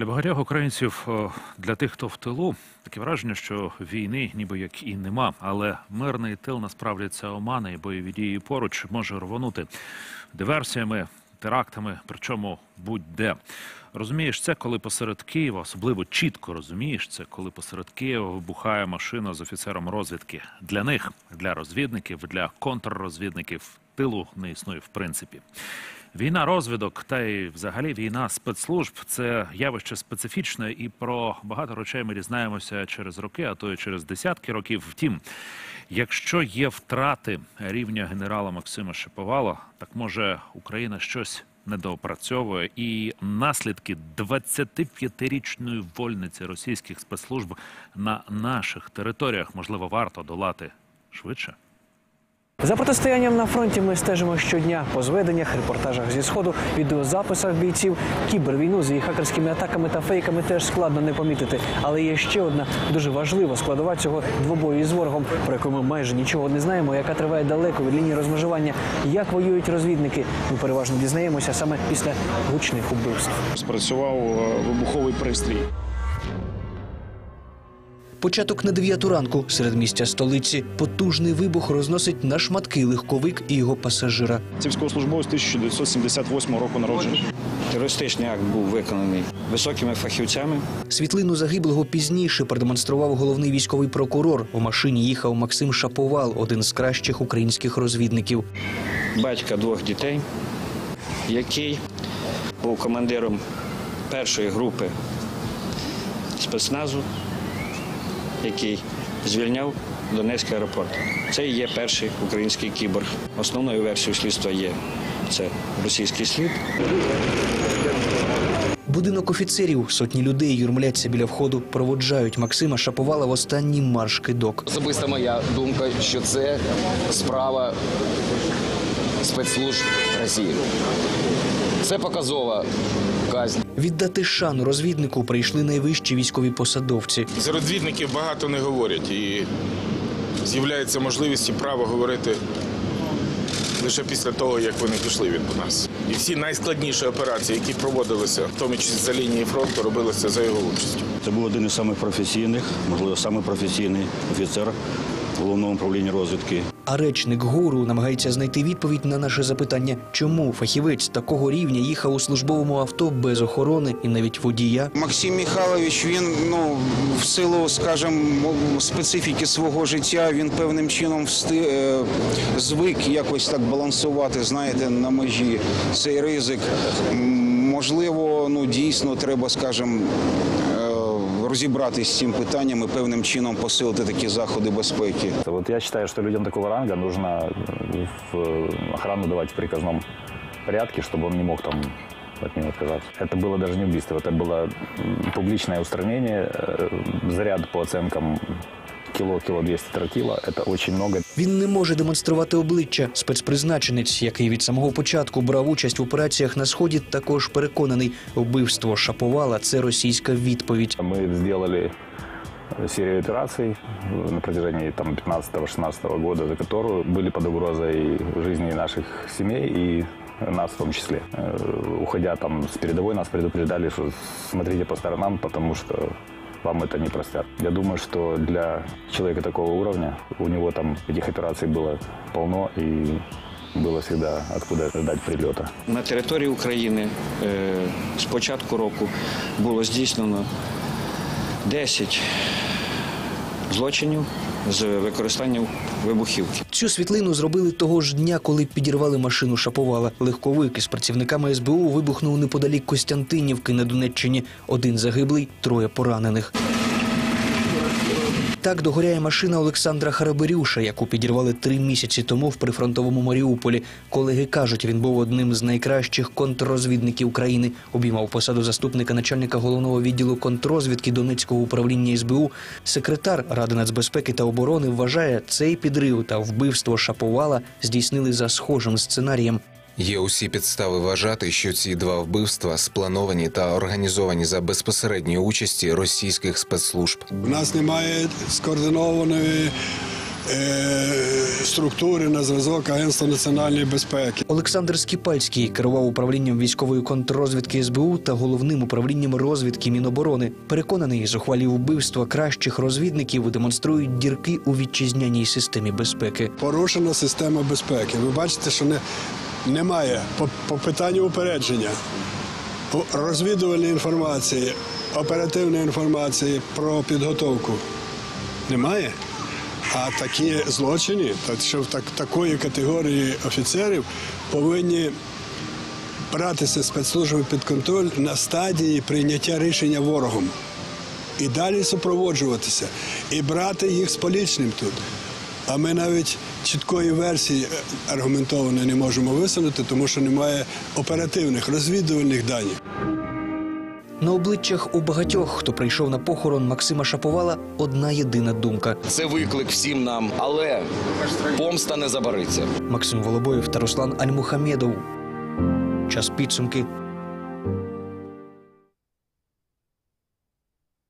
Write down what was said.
Для багатьох українців, для тих, хто в тилу, таке враження, що війни ніби як і нема, але мирний тил насправді це омана і бойові дії поруч може рвонути диверсіями, терактами, причому будь-де. Розумієш це, коли посеред Києва, особливо чітко розумієш це, коли посеред Києва вибухає машина з офіцером розвідки. Для них, для розвідників, для контррозвідників тилу не існує в принципі. Війна розвідок та й взагалі війна спецслужб це явище специфічне, і про багато речей ми дізнаємося через роки, а то й через десятки років. Втім, якщо є втрати рівня генерала Максима Шиповала, так може Україна щось недоопрацьовує, і наслідки 25-річної вольниці російських спецслужб на наших територіях можливо варто долати швидше. За протистоянням на фронті ми стежимо щодня по зведеннях, репортажах зі сходу, відеозаписах бійців. Кібервійну з її хакерськими атаками та фейками теж складно не помітити. Але є ще одна дуже важлива складова цього двобою із ворогом, про яку ми майже нічого не знаємо, яка триває далеко від лінії розмежування. Як воюють розвідники? Ми переважно дізнаємося саме після гучних убивств. спрацював е, вибуховий пристрій. Початок на 9 ранку серед місця столиці. Потужний вибух розносить на шматки легковик і його пасажира. Це військовослужбовець 1978 року народження. Терористичний акт був виконаний високими фахівцями. Світлину загиблого пізніше продемонстрував головний військовий прокурор. У машині їхав Максим Шаповал, один з кращих українських розвідників. батька двох дітей, який був командиром першої групи спецназу, який звільняв Донецький аеропорт. Це і є перший український кіборг. Основною версією слідства є це російський слід. Будинок офіцерів, сотні людей юрмляться біля входу, проводжають Максима Шаповала в останній марш кидок. Особиста моя думка, що це справа спецслужб Росії. Це показова казнь. Віддати шану розвіднику прийшли найвищі військові посадовці. З розвідників багато не говорять і з'являється можливість і право говорити лише після того, як вони пішли від нас. І всі найскладніші операції, які проводилися, в тому числі за лінії фронту, робилися за його участю. Це був один із самих професійних, можливо, самий професійний офіцер головного управління розвідки. А речник гуру намагається знайти відповідь на наше запитання, чому фахівець такого рівня їхав у службовому авто без охорони і навіть водія. Максим Михайлович, він ну в силу, скажімо, специфіки свого життя, він певним чином всти, е, звик якось так балансувати, знаєте, на межі цей ризик. Можливо, ну дійсно треба, скажімо, е, розібратися з цим питанням і певним чином посилити такі заходи безпеки. Вот я считаю, что людям такого ранга нужно в охрану давать в приказном порядке, чтобы он не мог там от него отказаться. Это было даже не убийство, это было м, публичное устранение. Э, Заряд по оценкам кило, кило 200 тротила. Это очень много. Він не може демонструвати обличчя. Спецпризначенець, який від самого початку брав участь в операціях на сході, також переконаний, вбивство Шаповала це російська відповідь. Мы сделали серию операций на протяжении там 15-16 года, за которую были под угрозой жизни наших семей и нас в том числе. Э, Уходя там с передовой, нас предупреждали, что смотрите по сторонам, потому что вам это не простят. Я думаю, что для человека такого уровня, у него там этих операций было полно и было всегда откуда ждать прилета. На території України е, з початку року було здійснено 10 злочинів з використанням вибухівки. Цю світлину зробили того ж дня, коли підірвали машину Шаповала. Легковик із працівниками СБУ вибухнув неподалік Костянтинівки на Донеччині. Один загиблий, троє поранених. Так догоряє машина Олександра Хараберюша, яку підірвали три місяці тому в прифронтовому Маріуполі. Колеги кажуть, він був одним з найкращих контррозвідників країни. Обіймав посаду заступника начальника головного відділу контррозвідки Донецького управління СБУ. Секретар Ради нацбезпеки та оборони вважає, цей підрив та вбивство Шаповала здійснили за схожим сценарієм. Є усі підстави вважати, що ці два вбивства сплановані та організовані за безпосередньої участі російських спецслужб. У нас немає скоординованої е, структури на зразок Агентства національної безпеки. Олександр Скіпальський керував управлінням військової контррозвідки СБУ та головним управлінням розвідки Міноборони. Переконаний, зухвалі вбивства кращих розвідників демонструють дірки у вітчизняній системі безпеки. Порушена система безпеки. Ви бачите, що не, немає по, по питанню упередження розвідувальної інформації, оперативної інформації про підготовку. Немає. А такі злочини, що в так, такої категорії офіцерів повинні братися спецслужби під контроль на стадії прийняття рішення ворогом. І далі супроводжуватися, і брати їх з полічним тут. А ми навіть чіткої версії е, аргументованої не можемо висунути, тому що немає оперативних розвідувальних даних. На обличчях у багатьох, хто прийшов на похорон Максима Шаповала, одна єдина думка. Це виклик всім нам, але помста не забариться. Максим Волобоєв та Руслан Альмухамєдов. Час підсумки